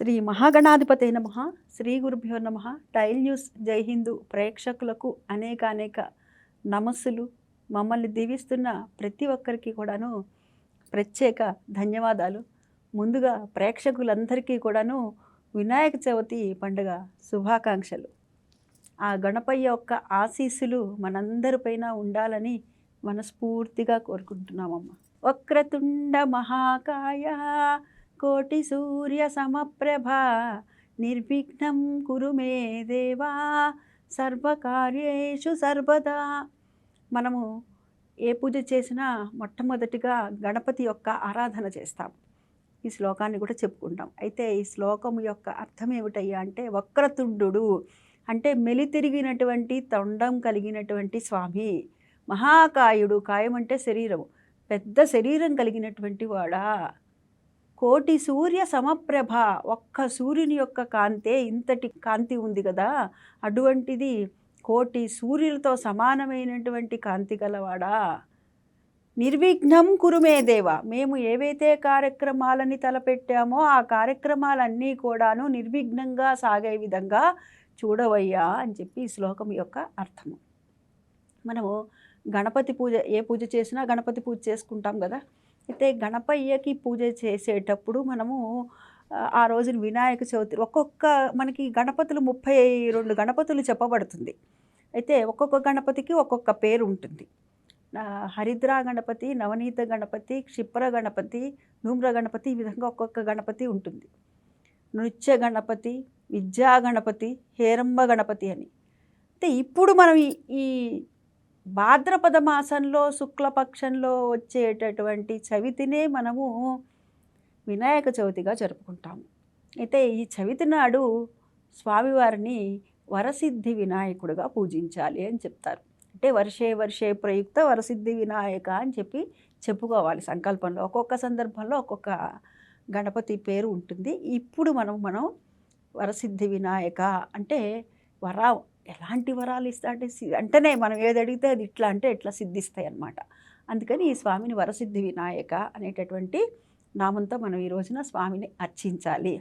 శ్రీ మహాగణాధిపతి నమ. శ్రీ గురుభ్యో నమ. టైల్ న్యూస్ జై హిందూ ప్రేక్షకులకు అనేక అనేక నమస్సులు. మమ్మల్ని దీవిస్తున్న ప్రతి ఒక్కరికి కూడాను ప్రత్యేక ధన్యవాదాలు. ముందుగా ప్రేక్షకులందరికీ కూడాను వినాయక చవితి పండుగ శుభాకాంక్షలు. ఆ గణపయ్య యొక్క ఆశీస్సులు మనందరిపైన ఉండాలని మనస్ఫూర్తిగా కోరుకుంటున్నామమ్మ. వక్రతుండ మహాకాయ కోటి సూర్య సమప్రభ. నిర్విఘ్నం కురు మే దేవా. సర్వకార్యేషు సర్వదా. మనము ఏ పూజ చేసినా మొట్టమొదటిగా గణపతి యొక్క ఆరాధన చేస్తాం ఈ శ్లోకాన్ని కూడా చెప్పుకుంటాం. అయితే ఈ శ్లోకం యొక్క అర్థం ఏమిటయ్యా అంటే వక్రతుండు అంటే మెలితిరిగినటువంటి తొండం కలిగినటువంటి స్వామి. మహాకాయుడు కాయం అంటే శరీరం పెద్ద శరీరం కలిగినటువంటి వాడా. కోటి సూర్య సమప్రభ ఒక్క సూర్యుని యొక్క కాంతే ఇంతటి కాంతి ఉంది కదా. అటువంటిది కోటి సూర్యులతో సమానమైనటువంటి కాంతి గలవాడా? నిర్విఘ్నం కురుమే దేవ. మేము ఏవైతే కార్యక్రమాలని తలపెట్టామో ఆ కార్యక్రమాలన్నీ కూడాను నిర్విఘ్నంగా సాగే విధంగా చూడవయ్యా అని చెప్పి ఈ శ్లోకం యొక్క అర్థము. మనము గణపతి పూజ ఏ పూజ చేసినా గణపతి పూజ చేసుకుంటాం కదా. అయితే గణపయ్యకి పూజ చేసేటప్పుడు మనము ఆ, రోజున వినాయక చవితి ఒక్కొక్క మనకి గణపతులు ముప్పై రెండు గణపతులు చెప్పబడుతుంది. అయితే ఒక్కొక్క గణపతికి ఒక్కొక్క పేరు ఉంటుంది. హరిద్రా గణపతి నవనీత గణపతి క్షిప్ర గణపతి ధూమ్ర గణపతి ఈ విధంగా ఒక్కొక్క గణపతి ఉంటుంది. నృత్య గణపతి విద్యా గణపతి హేరంబ గణపతి అని. అయితే ఇప్పుడు మనం ఈ భాద్రపద మాసంలో శుక్లపక్షంలో వచ్చేటటువంటి చవితినే మనము వినాయక చవితిగా జరుపుకుంటాము. అయితే ఈ చవితి నాడు స్వామివారిని వరసిద్ధి వినాయకుడిగా పూజించాలి అని చెప్తారు. అంటే వర్షే వర్షే ప్రయుక్త వరసిద్ధి వినాయక అని చెప్పి చెప్పుకోవాలి సంకల్పంలో. ఒక్కొక్క సందర్భంలో ఒక్కొక్క గణపతి పేరు ఉంటుంది. ఇప్పుడు మనం మనం వరసిద్ధి వినాయక అంటే వర ఎలాంటి వరాలు ఇస్తా అంటే వెంటనే మనం ఏది అడిగితే అది ఇట్లా అంటే ఇట్లా సిద్ధిస్తాయి అన్నమాట. అందుకని ఈ స్వామిని వరసిద్ధి వినాయక అనేటటువంటి నామంతో మనం ఈ రోజున స్వామిని అర్చించాలి.